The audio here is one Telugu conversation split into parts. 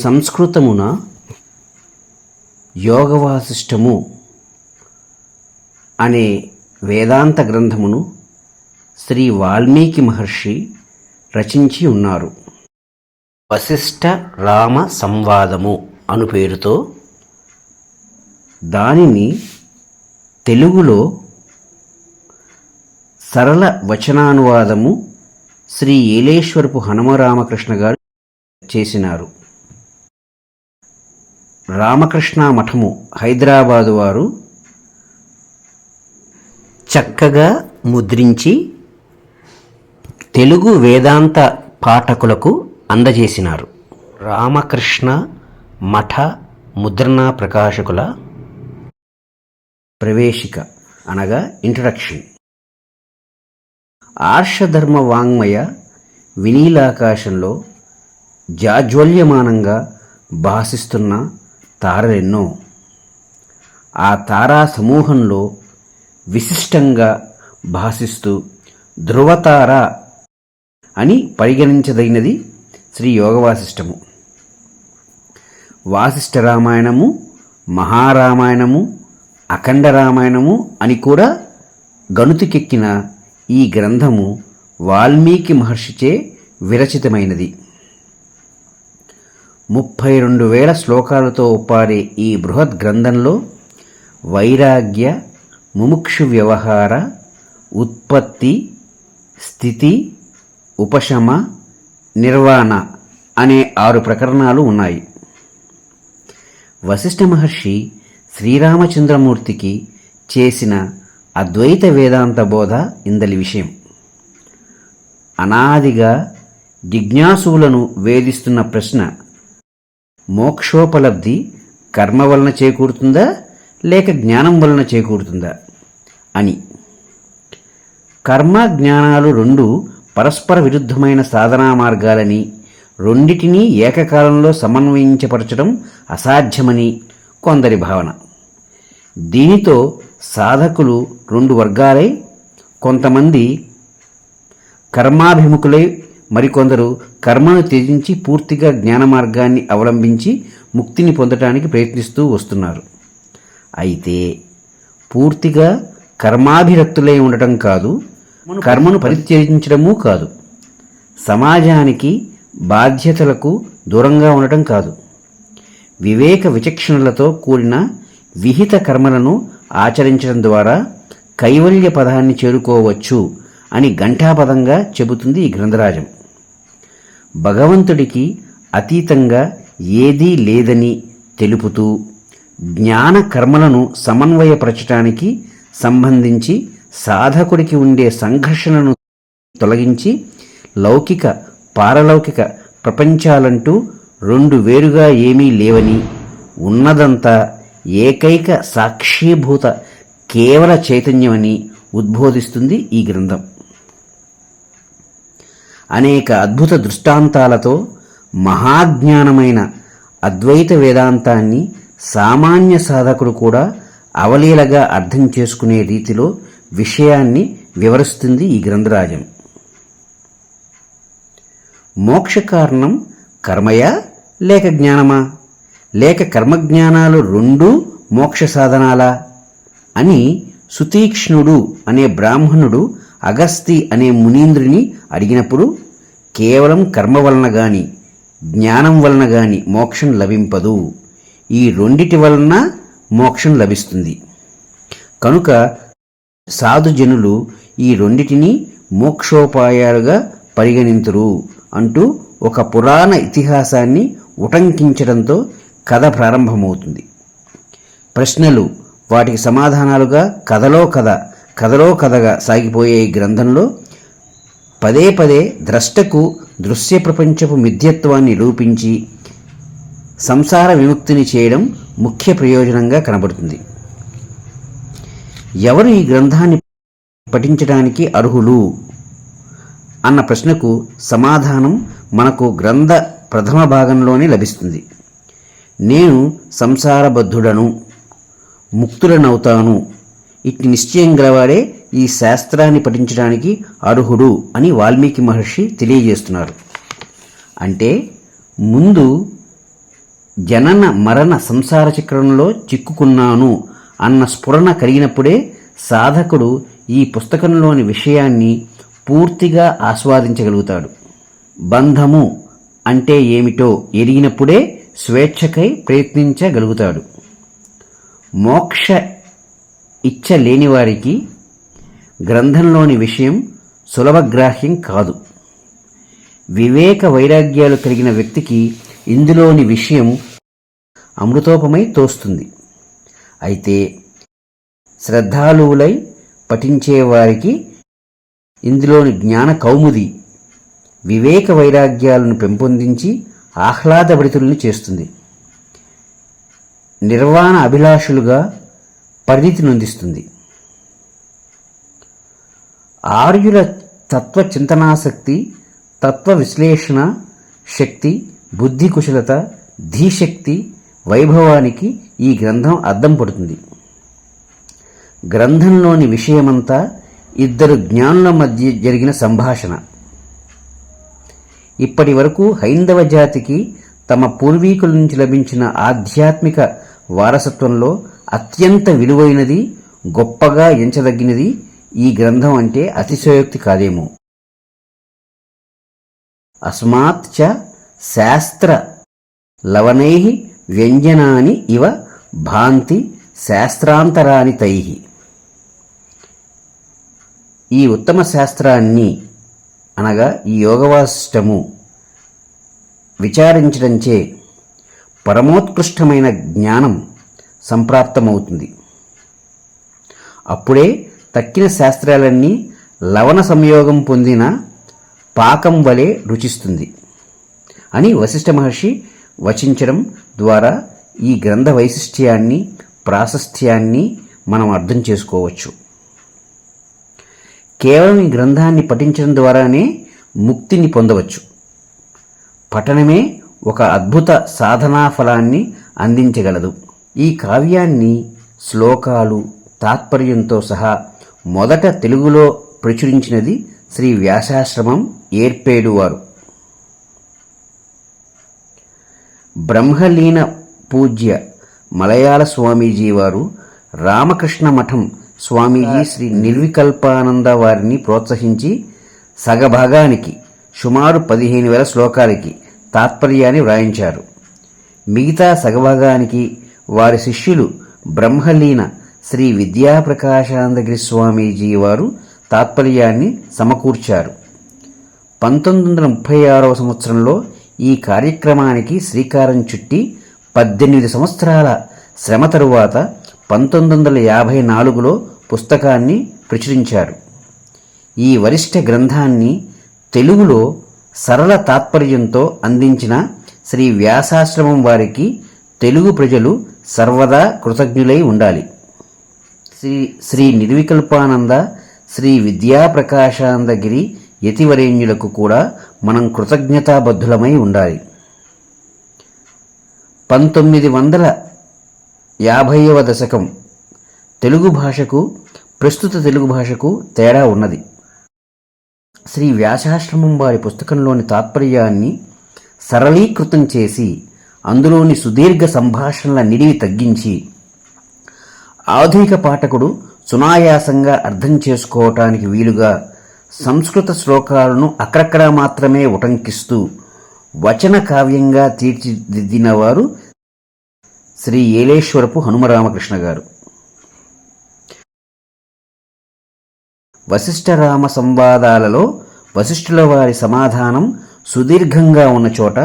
సంస్కృతమున యోగవాసిష్టము అనే వేదాంత గ్రంథమును శ్రీ వాల్మీకి మహర్షి రచించి ఉన్నారు. వశిష్ఠ రామ సంవాదము అను పేరుతో దానిని తెలుగులో సరళ వచనానువాదము శ్రీ ఏలేశ్వరపు హనుమరామకృష్ణ గారు చేసినారు. రామకృష్ణ మఠము హైదరాబాదు వారు చక్కగా ముద్రించి తెలుగు వేదాంత పాఠకులకు అందజేసినారు. రామకృష్ణ మఠ ముద్రణా ప్రకాశకుల ప్రవేశిక అనగా ఇంట్రడక్షన్ ఆర్షధర్మ వాంగ్మయ వినీలాకాశంలో జాజ్వల్యమానంగా భాసిస్తున్న తారలెన్నో. ఆ తారా సమూహంలో విశిష్టంగా భాసిస్తూ ధ్రువతార అని పరిగణించదగినది శ్రీ యోగవాసిష్టము. వాసిష్ఠ రామాయణము మహారామాయణము అఖండ రామాయణము అని కూడా గణుతికెక్కిన ఈ గ్రంథము వాల్మీకి మహర్షిచే విరచితమైనది. ముప్పై రెండు వేల శ్లోకాలతో పారే ఈ బృహద్ గ్రంథంలో వైరాగ్య ముముక్షు వ్యవహార ఉత్పత్తి స్థితి ఉపశమ నిర్వాణ అనే ఆరు ప్రకరణాలు ఉన్నాయి. వశిష్ఠ మహర్షి శ్రీరామచంద్రమూర్తికి చేసిన అద్వైత వేదాంత బోధ ఇందలి విషయం. అనాదిగా జిజ్ఞాసువులను వేధిస్తున్న ప్రశ్న మోక్షోపలబ్ధి కర్మ వలన చేకూరుతుందా లేక జ్ఞానం వలన చేకూరుతుందా? అని. కర్మ జ్ఞానాలు రెండు పరస్పర విరుద్ధమైన సాధనా మార్గాలని రెండిటినీ ఏకకాలంలో సమన్వయించపరచడం అసాధ్యమని కొందరి భావన. దీనితో సాధకులు రెండు వర్గాలై కొంతమంది కర్మాభిముఖులై మరికొందరు కర్మను త్యజించి పూర్తిగా జ్ఞాన మార్గాన్ని అవలంబించి ముక్తిని పొందటానికి ప్రయత్నిస్తూ వస్తున్నారు. అయితే పూర్తిగా కర్మాభిరక్తులై ఉండటం కాదు కర్మను పరిత్యజించడమూ కాదు. సమాజానికి బాధ్యతలకు దూరంగా ఉండటం కాదు. వివేక విచక్షణలతో కూడిన విహిత కర్మలను ఆచరించడం ద్వారా కైవల్య పదాన్ని చేరుకోవచ్చు అని ఘంటాపదంగా చెబుతుంది ఈ గ్రంథరాజం. భగవంతుడికి అతీతంగా ఏదీ లేదని తెలుపుతూ జ్ఞాన కర్మలను సమన్వయపరచటానికి సంబంధించి సాధకుడికి ఉండే సంఘర్షణను తొలగించి లౌకిక పారలౌకిక ప్రపంచాలంటూ రెండు వేరుగా ఏమీ లేవని ఉన్నదంతా ఏకైక సాక్షీభూత కేవల చైతన్యమని ఉద్బోధిస్తుంది ఈ గ్రంథం. అనేక అద్భుత దృష్టాంతాలతో మహాజ్ఞానమైన అద్వైత వేదాంతాన్ని సామాన్య సాధకుడు కూడా అవలీలగా అర్థం చేసుకునే రీతిలో విషయాన్ని వివరిస్తుంది ఈ గ్రంథరాజం. మోక్ష కారణం కర్మయా లేక జ్ఞానమా? లేక కర్మజ్ఞానాలు రెండూ మోక్ష సాధనాలా? అని సుతీక్ష్ణుడు అనే బ్రాహ్మణుడు అగస్తి అనే మునీంద్రుని అడిగినప్పుడు కేవలం కర్మ వలన గాని జ్ఞానం వలన గాని మోక్షం లభింపదు. ఈ రెండిటి వలన మోక్షం లభిస్తుంది. కనుక సాధుజనులు ఈ రెండిటిని మోక్షోపాయాలుగా పరిగణింతురు అంటూ ఒక పురాణ ఇతిహాసాన్ని ఉటంకించడంతో కథ ప్రారంభమవుతుంది. ప్రశ్నలు వాటికి సమాధానాలుగా కథలో కథ కథలో కథగా సాగిపోయే ఈ గ్రంథంలో పదే పదే ద్రష్టకు దృశ్య ప్రపంచపు మిథ్యత్వాన్ని నిరూపించి సంసార విముక్తిని చేయడం ముఖ్య ప్రయోజనంగా కనబడుతుంది. ఎవరు ఈ గ్రంథాన్ని పఠించడానికి అర్హులు? అన్న ప్రశ్నకు సమాధానం మనకు గ్రంథ ప్రథమ భాగంలోనే లభిస్తుంది. నేను సంసారబద్ధుడను ముక్తుడనవుతాను. ఇట్టి నిశ్చయం గలవాడే ఈ శాస్త్రాన్ని పఠించడానికి అర్హుడు అని వాల్మీకి మహర్షి తెలియజేస్తున్నారు. అంటే ముందు జనన మరణ సంసార చక్రంలో చిక్కుకున్నాను అన్న స్ఫురణ కలిగినప్పుడే సాధకుడు ఈ పుస్తకంలోని విషయాన్ని పూర్తిగా ఆస్వాదించగలుగుతాడు. బంధము అంటే ఏమిటో ఎరిగినప్పుడే స్వేచ్ఛకై ప్రయత్నించగలుగుతాడు. మోక్ష ఇచ్చ లేనివారికి గ్రంథంలోని విషయం సులభగ్రాహ్యం కాదు. వివేక వైరాగ్యాలు కలిగిన వ్యక్తికి ఇందులోని విషయం అమృతోపమై తోస్తుంది. అయితే శ్రద్ధాలువులై పఠించేవారికి ఇందులోని జ్ఞాన కౌముది వివేక వైరాగ్యాలను పెంపొందించి ఆహ్లాదభరితుల్ని చేస్తుంది. నిర్వాణ అభిలాషులుగా పరిణితి నొందిస్తుంది. ఆర్యుల తత్వ చింతనాసక్తి తత్వ విశ్లేషణ శక్తి బుద్ధి కుశలత ధీశక్తి వైభవానికి ఈ గ్రంథం అద్దం పడుతుంది. గ్రంథంలోని విషయమంతా ఇద్దరు జ్ఞానుల మధ్య జరిగిన సంభాషణ. ఇప్పటి వరకు హైందవ జాతికి తమ పూర్వీకుల నుంచి లభించిన ఆధ్యాత్మిక వారసత్వంలో అత్యంత విలువైనది గొప్పగా ఎంచదగినది ఈ గ్రంథం అంటే అతిశయోక్తి కాదేమో. అస్మాత్ చ శాస్త్ర లవణై వ్యంజనాని ఇవ భాంతి శాస్త్రాంతరాని తై. ఈ ఉత్తమ శాస్త్రాన్ని అనగా ఈ యోగవాష్టము విచారించడంచే పరమోత్కృష్టమైన జ్ఞానం సంప్రాప్తమవుతుంది. అప్పుడే తక్కిన శాస్త్రాలన్నీ లవణ సంయోగం పొందిన పాకం వలె రుచిస్తుంది అని వశిష్ఠ మహర్షి వచించడం ద్వారా ఈ గ్రంథ వైశిష్ట్యాన్ని ప్రాశస్త్యాన్ని మనం అర్థం చేసుకోవచ్చు. కేవలం ఈ గ్రంథాన్ని పఠించడం ద్వారానే ముక్తిని పొందవచ్చు. పఠనమే ఒక అద్భుత సాధనా ఫలాన్ని అందించగలదు. ఈ కావ్యాన్ని శ్లోకాలు తాత్పర్యంతో సహా మొదట తెలుగులో ప్రచురించినది శ్రీ వ్యాసాశ్రమం ఏర్పేడువారు బ్రహ్మలీన పూజ్య మలయాళ స్వామీజీ వారు రామకృష్ణ మఠం స్వామీజీ శ్రీ నిర్వికల్పానంద వారిని ప్రోత్సహించి సగభాగానికి సుమారు పదిహేను వేల శ్లోకాలకి తాత్పర్యాన్ని వ్రాయించారు. మిగతా సగభాగానికి వారి శిష్యులు బ్రహ్మలీన శ్రీ విద్యాప్రకాశానందగిరి స్వామీజీ వారు తాత్పర్యాన్ని సమకూర్చారు. పంతొమ్మిది వందల ముప్పై ఆరవ సంవత్సరంలో ఈ కార్యక్రమానికి శ్రీకారం చుట్టి పద్దెనిమిది సంవత్సరాల శ్రమ తరువాత పంతొమ్మిది వందల యాభై నాలుగులో పుస్తకాన్ని ప్రచురించారు. ఈ వరిష్ట గ్రంథాన్ని తెలుగులో సరళ తాత్పర్యంతో అందించిన శ్రీ వ్యాసాశ్రమం వారికి తెలుగు ప్రజలు సర్వదా కృతజ్ఞులై ఉండాలి. శ్రీ శ్రీ నిర్వికల్పానంద శ్రీ విద్యాప్రకాశానందగిరి యతివరేణ్యులకు కూడా మనం కృతజ్ఞతాబద్ధులమై ఉండాలి. పంతొమ్మిది వందల యాభైవ దశకం తెలుగు భాషకు ప్రస్తుత తెలుగు భాషకు తేడా ఉన్నది. శ్రీ వ్యాసాశ్రమం వారి పుస్తకంలోని తాత్పర్యాన్ని సరళీకృతం చేసి అందులోని సుదీర్ఘ సంభాషణల నిడివి తగ్గించి ఆధునిక పాఠకుడు సునాయాసంగా అర్థం చేసుకోవటానికి వీలుగా సంస్కృత శ్లోకాలను అక్కడక్కడ మాత్రమే ఉటంకిస్తూ వచన కావ్యంగా తీర్చిదిద్దినవారు శ్రీ ఏలేశ్వరపు హనుమరామకృష్ణ గారు. వశిష్ఠరామ సంవాదాలలో వశిష్ఠుల వారి సమాధానం సుదీర్ఘంగా ఉన్న చోట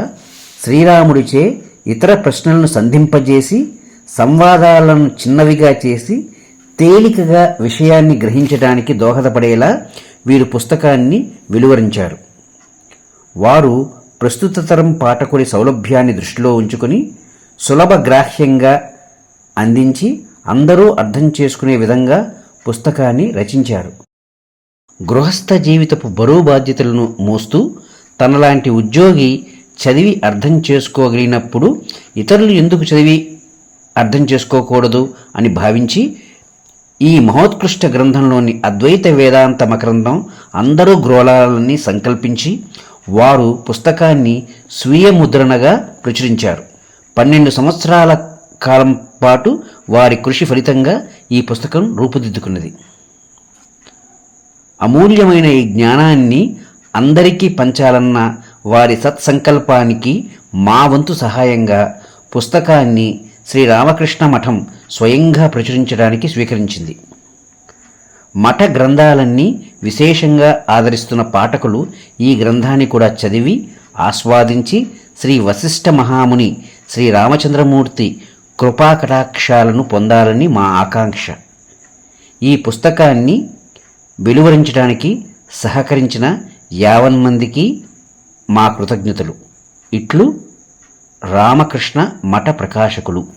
శ్రీరాముడిచే ఇతర ప్రశ్నలను సంధింపజేసి సంవాదాలను చిన్నవిగా చేసి తేలికగా విషయాన్ని గ్రహించడానికి దోహదపడేలా వీరు పుస్తకాన్ని వెలువరించారు. వారు ప్రస్తుత తరం పాఠకుడి సౌలభ్యాన్ని దృష్టిలో ఉంచుకొని సులభ గ్రాహ్యంగా అందించి అందరూ అర్థం చేసుకునే విధంగా పుస్తకాన్ని రచించారు. గృహస్థ జీవితపు బరువు బాధ్యతలను మోస్తూ తనలాంటి ఉద్యోగి చదివి అర్థం చేసుకోగలిగినప్పుడు ఇతరులు ఎందుకు చదివి అర్థం చేసుకోకూడదు అని భావించి ఈ మహోత్కృష్ట గ్రంథంలోని అద్వైత వేదాంత మకరంధం అందరూ గ్రోలాలని సంకల్పించి వారు పుస్తకాన్ని స్వీయ ముద్రణగా ప్రచురించారు. పన్నెండు సంవత్సరాల కాలం పాటు వారి కృషి ఫలితంగా ఈ పుస్తకం రూపుదిద్దుకున్నది. అమూల్యమైన ఈ జ్ఞానాన్ని అందరికీ పంచాలన్న వారి సత్సంకల్పానికి మా వంతు సహాయంగా పుస్తకాన్ని శ్రీ రామకృష్ణ మఠం స్వయంగా ప్రచురించడానికి స్వీకరించింది. మఠ గ్రంథాలన్నీ విశేషంగా ఆదరిస్తున్న పాఠకులు ఈ గ్రంథాన్ని కూడా చదివి ఆస్వాదించి శ్రీ వశిష్ఠ మహాముని శ్రీరామచంద్రమూర్తి కృపాకటాక్షాలను పొందాలని మా ఆకాంక్ష. ఈ పుస్తకాన్ని వెలువరించడానికి సహకరించిన యావన్ మందికి మా కృతజ్ఞతలు. ఇట్లు రామకృష్ణ మఠ ప్రకాశకులు.